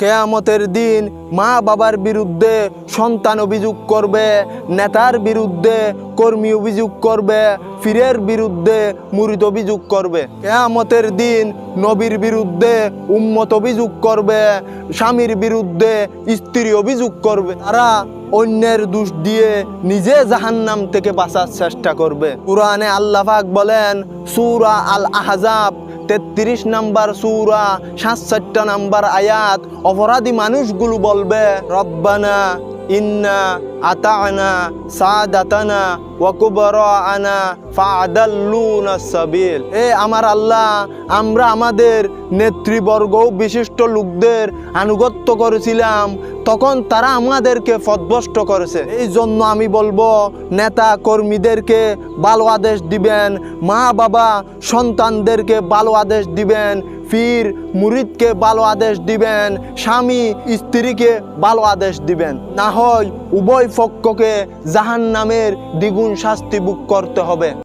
কেয়ামতের দিন মা বাবার বিরুদ্ধে সন্তান অভিযোগ করবে, নেতার বিরুদ্ধে কর্মী অভিযোগ করবে ফিরের বিরুদ্ধে মুরিদ অভিযোগ করবে। কেয়ামতের দিন নবীর বিরুদ্ধে উম্মত অভিযোগ করবে, স্বামীর বিরুদ্ধে স্ত্রী অভিযোগ করবে। তারা অন্যের দোষ দিয়ে নিজে জাহান্নাম থেকে বাঁচার চেষ্টা করবে। কোরআনে আল্লাহাক বলেন, সুরা আল আহজাব তেত্রিশ নাম্বার সুরা সাতষট্টা নাম্বার আয়াত অপরাধী মানুষগুলো বলবে রব্বানা ইন্না আতানা সাদাতানা ওয়াকুবরানা ফাদাল্লুনা সাবিল। এ আমার আল্লাহ, আমরা আমাদের নেতৃবর্গ বিশিষ্ট লোকদের আনুগত্য করেছিলাম, তখন তারা আমাদেরকে পথভ্রষ্ট করেছে। এই জন্য আমি বলব, নেতা কর্মীদেরকে ভালো আদেশ দিবেন মা বাবা সন্তানদেরকে ভালো আদেশ দিবেন ফির মুরিদকে ভালো আদেশ দিবেন, স্বামী স্ত্রীকে ভালো আদেশ দিবেন। না হয় উভয় পক্ষকে জাহান নামের দ্বিগুণ শাস্তি বুক করতে হবে।